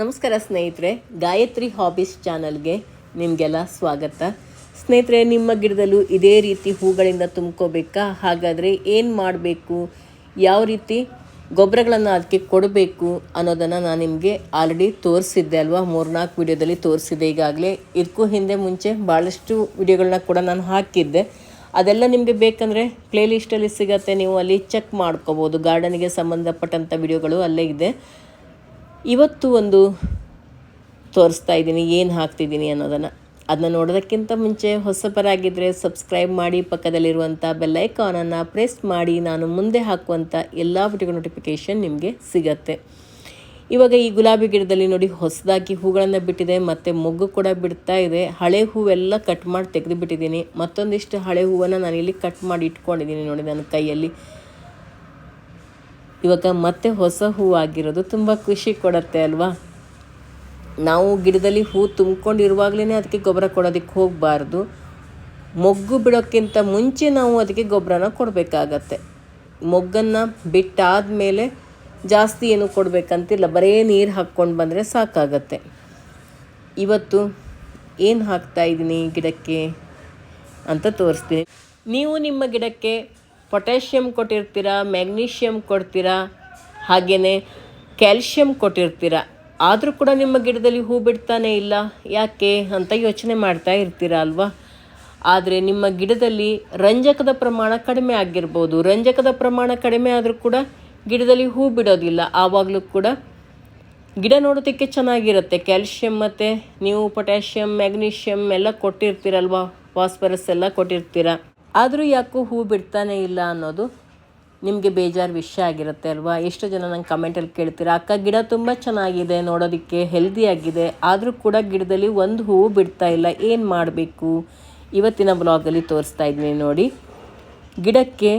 ನಮಸ್ಕಾರ ಸ್ನೇಹಿತರೆ, ಗಾಯತ್ರಿ ಹಾಬೀಸ್ ಚಾನಲ್ಗೆ ನಿಮಗೆಲ್ಲ ಸ್ವಾಗತ. ಸ್ನೇಹಿತರೆ, ನಿಮ್ಮ ಗಿಡದಲ್ಲೂ ಇದೇ ರೀತಿ ಹೂಗಳಿಂದ ತುಂಬ್ಕೋಬೇಕಾ? ಹಾಗಾದರೆ ಏನು ಮಾಡಬೇಕು? ಯಾವ ರೀತಿ ಗೊಬ್ಬರಗಳನ್ನು ಅದಕ್ಕೆ ಕೊಡಬೇಕು ಅನ್ನೋದನ್ನು ನಾನು ನಿಮಗೆ ಆಲ್ರೆಡಿ ತೋರಿಸಿದ್ದೆ ಅಲ್ವಾ? ಮೂರ್ನಾಲ್ಕು ವಿಡಿಯೋದಲ್ಲಿ ತೋರಿಸಿದ್ದೆ ಈಗಾಗಲೇ. ಇದಕ್ಕೂ ಹಿಂದೆ ಮುಂಚೆ ಭಾಳಷ್ಟು ವಿಡಿಯೋಗಳನ್ನ ಕೂಡ ನಾನು ಹಾಕಿದ್ದೆ. ಅದೆಲ್ಲ ನಿಮಗೆ ಬೇಕಂದರೆ ಪ್ಲೇಲಿಸ್ಟಲ್ಲಿ ಸಿಗತ್ತೆ. ನೀವು ಅಲ್ಲಿ ಚೆಕ್ ಮಾಡ್ಕೋಬೋದು. ಗಾರ್ಡನಿಗೆ ಸಂಬಂಧಪಟ್ಟಂಥ ವಿಡಿಯೋಗಳು ಅಲ್ಲೇ ಇದೆ. ಇವತ್ತು ಒಂದು ತೋರಿಸ್ತಾ ಇದ್ದೀನಿ, ಏನು ಹಾಕ್ತಿದ್ದೀನಿ ಅನ್ನೋದನ್ನು. ಅದನ್ನ ನೋಡೋದಕ್ಕಿಂತ ಮುಂಚೆ ಹೊಸಬರಾಗಿದ್ದರೆ ಸಬ್ಸ್ಕ್ರೈಬ್ ಮಾಡಿ ಪಕ್ಕದಲ್ಲಿರುವಂಥ ಬೆಲ್ಲೈಕಾನನ್ನು ಪ್ರೆಸ್ ಮಾಡಿ, ನಾನು ಮುಂದೆ ಹಾಕುವಂಥ ಎಲ್ಲ ವಿಡಿಯೋ ನೋಟಿಫಿಕೇಷನ್ ನಿಮಗೆ ಸಿಗತ್ತೆ. ಇವಾಗ ಈ ಗುಲಾಬಿ ಗಿಡದಲ್ಲಿ ನೋಡಿ, ಹೊಸದಾಗಿ ಹೂಗಳನ್ನು ಬಿಟ್ಟಿದೆ, ಮತ್ತು ಮೊಗ್ಗು ಕೂಡ ಬಿಡ್ತಾ ಇದೆ. ಹಳೆ ಹೂವೆಲ್ಲ ಕಟ್ ಮಾಡಿ ತೆಗೆದು ಬಿಟ್ಟಿದ್ದೀನಿ ಮತ್ತೊಂದಿಷ್ಟು ಹಳೆ ಹೂವನ್ನು ನಾನಿಲ್ಲಿ ಕಟ್ ಮಾಡಿ ಇಟ್ಕೊಂಡಿದ್ದೀನಿ ನೋಡಿ, ನನ್ನ ಕೈಯಲ್ಲಿ. ಇವಾಗ ಮತ್ತೆ ಹೊಸ ಹೂ ಆಗಿರೋದು ತುಂಬ ಖುಷಿ ಕೊಡುತ್ತೆ ಅಲ್ವಾ? ನಾವು ಗಿಡದಲ್ಲಿ ಹೂ ತುಂಬ್ಕೊಂಡಿರುವಾಗಲೇ ಅದಕ್ಕೆ ಗೊಬ್ಬರ ಕೊಡೋದಕ್ಕೆ ಹೋಗಬಾರ್ದು. ಮೊಗ್ಗು ಬಿಡೋಕ್ಕಿಂತ ಮುಂಚೆ ನಾವು ಅದಕ್ಕೆ ಗೊಬ್ಬರನ ಕೊಡಬೇಕಾಗತ್ತೆ. ಮೊಗ್ಗನ್ನು ಬಿಟ್ಟಾದ ಮೇಲೆ ಜಾಸ್ತಿ ಏನು ಕೊಡಬೇಕಂತಿಲ್ಲ, ಬರೀ ನೀರು ಹಾಕ್ಕೊಂಡು ಬಂದರೆ ಸಾಕಾಗತ್ತೆ. ಇವತ್ತು ಏನು ಹಾಕ್ತಾ ಇದ್ದೀನಿ ಗಿಡಕ್ಕೆ ಅಂತ ತೋರಿಸ್ತೀನಿ. ನೀವು ನಿಮ್ಮ ಗಿಡಕ್ಕೆ ಪೊಟ್ಯಾಷಿಯಮ್ ಕೊಟ್ಟಿರ್ತೀರಾ ಮ್ಯಾಗ್ನೀಷಿಯಮ್ ಕೊಡ್ತೀರಾ ಹಾಗೆಯೇ ಕ್ಯಾಲ್ಶಿಯಮ್ ಕೊಟ್ಟಿರ್ತೀರಾ. ಆದರೂ ಕೂಡ ನಿಮ್ಮ ಗಿಡದಲ್ಲಿ ಹೂ ಬಿಡ್ತಾನೆ ಇಲ್ಲ, ಯಾಕೆ ಅಂತ ಯೋಚನೆ ಮಾಡ್ತಾ ಇರ್ತೀರಾ ಅಲ್ವಾ? ಆದರೆ ನಿಮ್ಮ ಗಿಡದಲ್ಲಿ ರಂಜಕದ ಪ್ರಮಾಣ ಕಡಿಮೆ ಆಗಿರ್ಬೋದು. ರಂಜಕದ ಪ್ರಮಾಣ ಕಡಿಮೆ ಆದರೂ ಕೂಡ ಗಿಡದಲ್ಲಿ ಹೂ ಬಿಡೋದಿಲ್ಲ. ಆವಾಗಲೂ ಕೂಡ ಗಿಡ ನೋಡೋದಕ್ಕೆ ಚೆನ್ನಾಗಿರುತ್ತೆ. ಕ್ಯಾಲ್ಶಿಯಂ ಮತ್ತು ನೀವು ಪೊಟ್ಯಾಷಿಯಮ್ ಮ್ಯಾಗ್ನೀಷಿಯಮ್ ಎಲ್ಲ ಕೊಟ್ಟಿರ್ತೀರಲ್ವಾ? ಫಾಸ್ಫರಸ್ ಎಲ್ಲ ಕೊಟ್ಟಿರ್ತೀರ? ಆದರೂ ಯಾಕೋ ಹೂ ಬಿಡ್ತಾನೆ ಇಲ್ಲ ಅನ್ನೋದು ನಿಮಗೆ ಬೇಜಾರು ವಿಷಯ ಆಗಿರುತ್ತೆ ಅಲ್ವಾ? ಎಷ್ಟು ಜನ ನಂಗೆ ಕಮೆಂಟಲ್ಲಿ ಕೇಳ್ತೀರಾ, ಅಕ್ಕ, ಗಿಡ ತುಂಬ ಚೆನ್ನಾಗಿದೆ, ನೋಡೋದಕ್ಕೆ ಹೆಲ್ದಿಯಾಗಿದೆ ಆದರೂ ಕೂಡ ಗಿಡದಲ್ಲಿ ಒಂದು ಹೂವು ಬಿಡ್ತಾ ಇಲ್ಲ, ಏನು ಮಾಡಬೇಕು? ಇವತ್ತಿನ ಬ್ಲಾಗಲ್ಲಿ ತೋರಿಸ್ತಾ ಇದ್ದೀನಿ ನೋಡಿ. ಗಿಡಕ್ಕೆ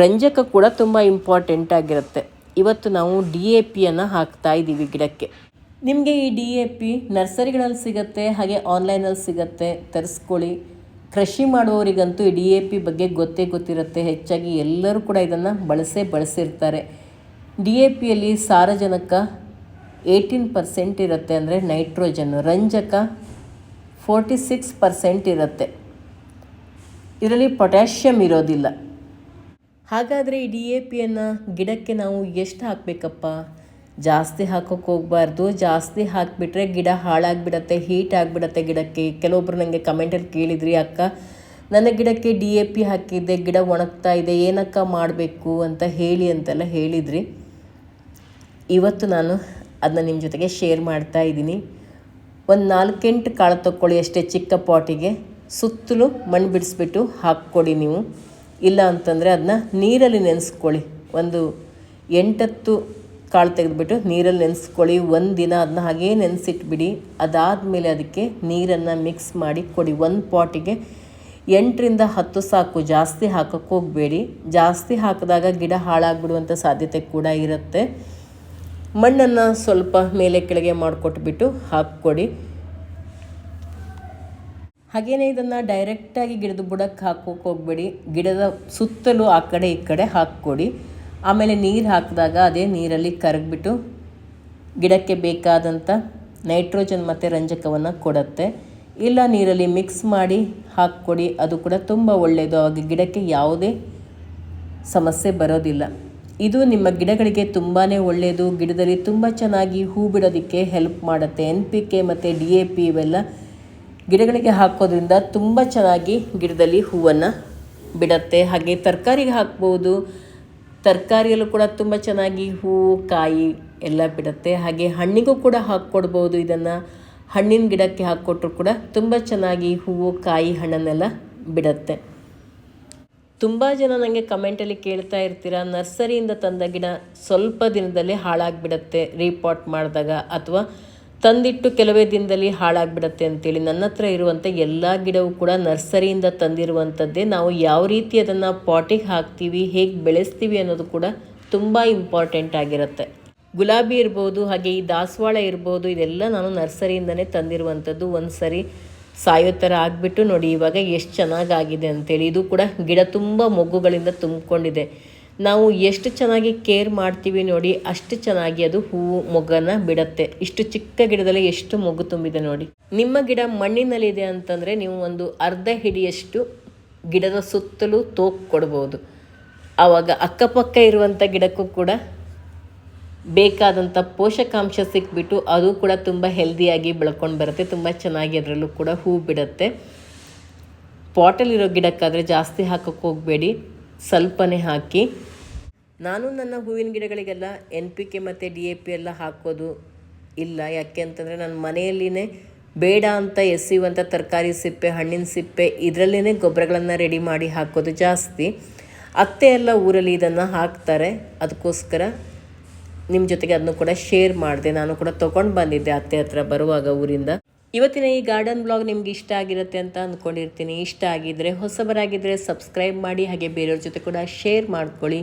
ರಂಜಕ ಕೂಡ ತುಂಬ ಇಂಪಾರ್ಟೆಂಟ್ ಆಗಿರುತ್ತೆ. ಇವತ್ತು ನಾವು ಡಿ ಎ ಪಿಯನ್ನು ಹಾಕ್ತಾ ಇದ್ದೀವಿ ಗಿಡಕ್ಕೆ. ನಿಮಗೆ ಈ ಡಿ ಎ ಪಿ ನರ್ಸರಿಗಳಲ್ಲಿ ಸಿಗುತ್ತೆ, ಹಾಗೆ ಆನ್ಲೈನಲ್ಲಿ ಸಿಗುತ್ತೆ, ತರಿಸ್ಕೊಳ್ಳಿ. ಕೃಷಿ ಮಾಡುವವರಿಗಂತೂ ಡಿ ಎ ಪಿ ಬಗ್ಗೆ ಗೊತ್ತೇ ಗೊತ್ತಿರುತ್ತೆ. ಹೆಚ್ಚಾಗಿ ಎಲ್ಲರೂ ಕೂಡ ಇದನ್ನು ಬಳಸೇ ಬಳಸಿರ್ತಾರೆ. ಡಿ ಎ ಪಿಯಲ್ಲಿ ಸಾರಜನಕ ಏಯ್ಟೀನ್ ಪರ್ಸೆಂಟ್ ಇರುತ್ತೆ ಅಂದರೆ ನೈಟ್ರೋಜನ್ ರಂಜಕ ಫೋರ್ಟಿ ಸಿಕ್ಸ್ ಪರ್ಸೆಂಟ್ ಇರುತ್ತೆ. ಇದರಲ್ಲಿ ಪೊಟ್ಯಾಷಿಯಮ್ ಇರೋದಿಲ್ಲ. ಹಾಗಾದರೆ ಈ ಡಿ ಎ ಪಿಯನ್ನು ಗಿಡಕ್ಕೆ ನಾವು ಎಷ್ಟು ಹಾಕಬೇಕಪ್ಪ? ಜಾಸ್ತಿ ಹಾಕೋಕೆ ಹೋಗಬಾರ್ದು. ಜಾಸ್ತಿ ಹಾಕಿಬಿಟ್ರೆ ಗಿಡ ಹಾಳಾಗಿಬಿಡತ್ತೆ, ಹೀಟ್ ಆಗಿಬಿಡತ್ತೆ ಗಿಡಕ್ಕೆ. ಕೆಲವೊಬ್ರು ನನಗೆ ಕಮೆಂಟಲ್ಲಿ ಕೇಳಿದ್ರಿ, ಅಕ್ಕ, ನನ್ನ ಗಿಡಕ್ಕೆ ಡಿ ಎ ಪಿ ಹಾಕಿದ್ದೆ, ಗಿಡ ಒಣಗ್ತಾ ಇದೆ, ಏನಕ್ಕ ಮಾಡಬೇಕು ಅಂತ ಹೇಳಿ ಅಂತೆಲ್ಲ ಹೇಳಿದ್ರಿ. ಇವತ್ತು ನಾನು ಅದನ್ನ ನಿಮ್ಮ ಜೊತೆಗೆ ಶೇರ್ ಮಾಡ್ತಾ ಇದ್ದೀನಿ. ಒಂದು ನಾಲ್ಕೆಂಟು ಕಾಳು ತಕ್ಕೊಳ್ಳಿ ಅಷ್ಟೇ ಚಿಕ್ಕ ಪಾಟಿಗೆ. ಸುತ್ತಲೂ ಮಣ್ಣು ಬಿಡಿಸ್ಬಿಟ್ಟು ಹಾಕ್ಕೊಡಿ ನೀವು. ಇಲ್ಲ ಅಂತಂದರೆ ಅದನ್ನ ನೀರಲ್ಲಿ ನೆನೆಸ್ಕೊಳ್ಳಿ. ಒಂದು ಎಂಟತ್ತು ಕಾಳು ತೆಗೆದುಬಿಟ್ಟು ನೀರಲ್ಲಿ ನೆನೆಸ್ಕೊಳ್ಳಿ, ಒಂದು ದಿನ ಅದನ್ನ ಹಾಗೇ ನೆನೆಸಿಟ್ಬಿಡಿ. ಅದಾದಮೇಲೆ ಅದಕ್ಕೆ ನೀರನ್ನು ಮಿಕ್ಸ್ ಮಾಡಿ ಕೊಡಿ. ಒಂದು ಪಾಟಿಗೆ ಎಂಟರಿಂದ ಹತ್ತು ಸಾಕು. ಜಾಸ್ತಿ ಹಾಕಕ್ಕೆ ಹೋಗಬೇಡಿ. ಜಾಸ್ತಿ ಹಾಕಿದಾಗ ಗಿಡ ಹಾಳಾಗ್ಬಿಡುವಂಥ ಸಾಧ್ಯತೆ ಕೂಡ ಇರುತ್ತೆ. ಮಣ್ಣನ್ನು ಸ್ವಲ್ಪ ಮೇಲೆ ಕೆಳಗೆ ಮಾಡಿಕೊಟ್ಬಿಟ್ಟು ಹಾಕ್ಕೊಡಿ. ಹಾಗೆಯೇ ಇದನ್ನು ಡೈರೆಕ್ಟಾಗಿ ಗಿಡದ ಬುಡಕ್ಕೆ ಹಾಕೋಕೆ ಹೋಗಬೇಡಿ. ಗಿಡದ ಸುತ್ತಲೂ ಆ ಕಡೆ ಈ ಕಡೆ ಹಾಕ್ಕೊಡಿ. ಆಮೇಲೆ ನೀರು ಹಾಕಿದಾಗ ಅದೇ ನೀರಲ್ಲಿ ಕರಗಿಬಿಟ್ಟು ಗಿಡಕ್ಕೆ ಬೇಕಾದಂಥ ನೈಟ್ರೋಜನ್ ಮತ್ತು ರಂಜಕವನ್ನು ಕೊಡುತ್ತೆ. ಇಲ್ಲ ನೀರಲ್ಲಿ ಮಿಕ್ಸ್ ಮಾಡಿ ಹಾಕ್ಕೊಡಿ, ಅದು ಕೂಡ ತುಂಬ ಒಳ್ಳೆಯದು ಆಗ ಗಿಡಕ್ಕೆ ಯಾವುದೇ ಸಮಸ್ಯೆ ಬರೋದಿಲ್ಲ. ಇದು ನಿಮ್ಮ ಗಿಡಗಳಿಗೆ ತುಂಬಾ ಒಳ್ಳೆಯದು ಗಿಡದಲ್ಲಿ ತುಂಬ ಚೆನ್ನಾಗಿ ಹೂ ಬಿಡೋದಕ್ಕೆ ಹೆಲ್ಪ್ ಮಾಡುತ್ತೆ. ಎನ್ ಪಿ ಕೆ ಮತ್ತು ಡಿ ಎ ಪಿ ಇವೆಲ್ಲ ಗಿಡಗಳಿಗೆ ಹಾಕೋದ್ರಿಂದ ತುಂಬ ಚೆನ್ನಾಗಿ ಗಿಡದಲ್ಲಿ ಹೂವನ್ನು ಬಿಡತ್ತೆ. ಹಾಗೆ ತರಕಾರಿಗೆ ಹಾಕ್ಬೋದು. ತರಕಾರಿಯಲ್ಲೂ ಕೂಡ ತುಂಬ ಚೆನ್ನಾಗಿ ಹೂವು ಕಾಯಿ ಎಲ್ಲ ಬಿಡುತ್ತೆ. ಹಾಗೆ ಹಣ್ಣಿಗೂ ಕೂಡ ಹಾಕ್ಕೊಡ್ಬೋದು ಇದನ್ನು. ಹಣ್ಣಿನ ಗಿಡಕ್ಕೆ ಹಾಕ್ಕೊಟ್ರು ಕೂಡ ತುಂಬ ಚೆನ್ನಾಗಿ ಹೂವು ಕಾಯಿ ಹಣ್ಣನ್ನೆಲ್ಲ ಬಿಡುತ್ತೆ. ತುಂಬ ಜನ ನನಗೆ ಕಮೆಂಟಲ್ಲಿ ಕೇಳ್ತಾ ಇರ್ತೀರ, ನರ್ಸರಿಯಿಂದ ತಂದ ಗಿಡ ಸ್ವಲ್ಪ ದಿನದಲ್ಲೇ ಹಾಳಾಗಿಬಿಡತ್ತೆ ರೀಪಾಟ್ ಮಾಡಿದಾಗ, ಅಥವಾ ತಂದಿಟ್ಟು ಕೆಲವೇ ದಿನದಲ್ಲಿ ಹಾಳಾಗಿಬಿಡತ್ತೆ ಅಂತೇಳಿ ನನ್ನ ಹತ್ರ ಇರುವಂಥ ಎಲ್ಲ ಗಿಡವೂ ಕೂಡ ನರ್ಸರಿಯಿಂದ ತಂದಿರುವಂಥದ್ದೇ ನಾವು ಯಾವ ರೀತಿ ಅದನ್ನು ಪಾಟಿಗೆ ಹಾಕ್ತೀವಿ, ಹೇಗೆ ಬೆಳೆಸ್ತೀವಿ ಅನ್ನೋದು ಕೂಡ ತುಂಬ ಇಂಪಾರ್ಟೆಂಟ್ ಆಗಿರುತ್ತೆ. ಗುಲಾಬಿ ಇರ್ಬೋದು, ಹಾಗೆ ಈ ದಾಸವಾಳ ಇರ್ಬೋದು, ಇದೆಲ್ಲ ನಾನು ನರ್ಸರಿಯಿಂದನೇ ತಂದಿರುವಂಥದ್ದು ಒಂದು ಸರಿ ಸಾಯೋ ಥರ ಆಗಿಬಿಟ್ಟು ನೋಡಿ, ಇವಾಗ ಎಷ್ಟು ಚೆನ್ನಾಗಾಗಿದೆ ಅಂತೇಳಿ. ಇದು ಕೂಡ ಗಿಡ ತುಂಬ ಮೊಗ್ಗುಗಳಿಂದ ತುಂಬಿಕೊಂಡಿದೆ. ನಾವು ಎಷ್ಟು ಚೆನ್ನಾಗಿ ಕೇರ್ ಮಾಡ್ತೀವಿ ನೋಡಿ, ಅಷ್ಟು ಚೆನ್ನಾಗಿ ಅದು ಹೂವು ಮೊಗ್ಗನ ಬಿಡುತ್ತೆ. ಇಷ್ಟು ಚಿಕ್ಕ ಗಿಡದಲ್ಲಿ ಎಷ್ಟು ಮೊಗ್ಗು ತುಂಬಿದೆ ನೋಡಿ. ನಿಮ್ಮ ಗಿಡ ಮಣ್ಣಿನಲ್ಲಿದೆ ಅಂತಂದರೆ ನೀವು ಒಂದು ಅರ್ಧ ಹಿಡಿಯಷ್ಟು ಗಿಡದ ಸುತ್ತಲೂ ತೋಕ್ ಕೊಡ್ಬೋದು. ಆವಾಗ ಅಕ್ಕಪಕ್ಕ ಇರುವಂಥ ಗಿಡಕ್ಕೂ ಕೂಡ ಬೇಕಾದಂಥ ಪೋಷಕಾಂಶ ಸಿಕ್ಬಿಟ್ಟು ಅದು ಕೂಡ ತುಂಬ ಹೆಲ್ದಿಯಾಗಿ ಬೆಳ್ಕೊಂಡು ಬರುತ್ತೆ. ತುಂಬ ಚೆನ್ನಾಗಿ ಅದರಲ್ಲೂ ಕೂಡ ಹೂ ಬಿಡುತ್ತೆ. ಪಾಟಲ್ಲಿರೋ ಗಿಡಕ್ಕಾದರೆ ಜಾಸ್ತಿ ಹಾಕೋಕ್ಕೆ ಹೋಗಬೇಡಿ. ಸ್ವಲ್ಪನೇ ಹಾಕಿ. ನಾನು ನನ್ನ ಹೂವಿನ ಗಿಡಗಳಿಗೆಲ್ಲ ಎನ್ ಪಿ ಕೆ ಮತ್ತು ಡಿ ಎ ಪಿ ಎಲ್ಲ ಹಾಕೋದು ಇಲ್ಲ. ಯಾಕೆ ಅಂತಂದರೆ ನನ್ನ ಮನೆಯಲ್ಲಿನೇ ಬೇಡ ಅಂತ ಎಸೆಯುವಂಥ ತರಕಾರಿ ಸಿಪ್ಪೆ, ಹಣ್ಣಿನ ಸಿಪ್ಪೆ ಇದರಲ್ಲೇ ಗೊಬ್ಬರಗಳನ್ನು ರೆಡಿ ಮಾಡಿ ಹಾಕೋದು ಜಾಸ್ತಿ. ಅತ್ತೆ ಎಲ್ಲ ಊರಲ್ಲಿ ಇದನ್ನು ಹಾಕ್ತಾರೆ. ಅದಕ್ಕೋಸ್ಕರ ನಿಮ್ಮ ಜೊತೆಗೆ ಅದನ್ನು ಕೂಡ ಶೇರ್ ಮಾಡಿದೆ. ನಾನು ಕೂಡ ತೊಗೊಂಡು ಬಂದಿದ್ದೆ ಅತ್ತೆ ಹತ್ರ ಬರುವಾಗ ಊರಿಂದ. ಇವತ್ತಿನ ಈ ಗಾರ್ಡನ್ ಬ್ಲಾಗ್ ನಿಮ್ಗೆ ಇಷ್ಟ ಆಗಿರುತ್ತೆ ಅಂತ ಅಂದ್ಕೊಂಡಿರ್ತೀನಿ ಇಷ್ಟ ಆಗಿದ್ದರೆ ಹೊಸಬರಾಗಿದ್ದರೆ ಸಬ್ಸ್ಕ್ರೈಬ್ ಮಾಡಿ, ಹಾಗೆ ಬೇರೆಯವ್ರ ಜೊತೆ ಕೂಡ ಶೇರ್ ಮಾಡ್ಕೊಳ್ಳಿ.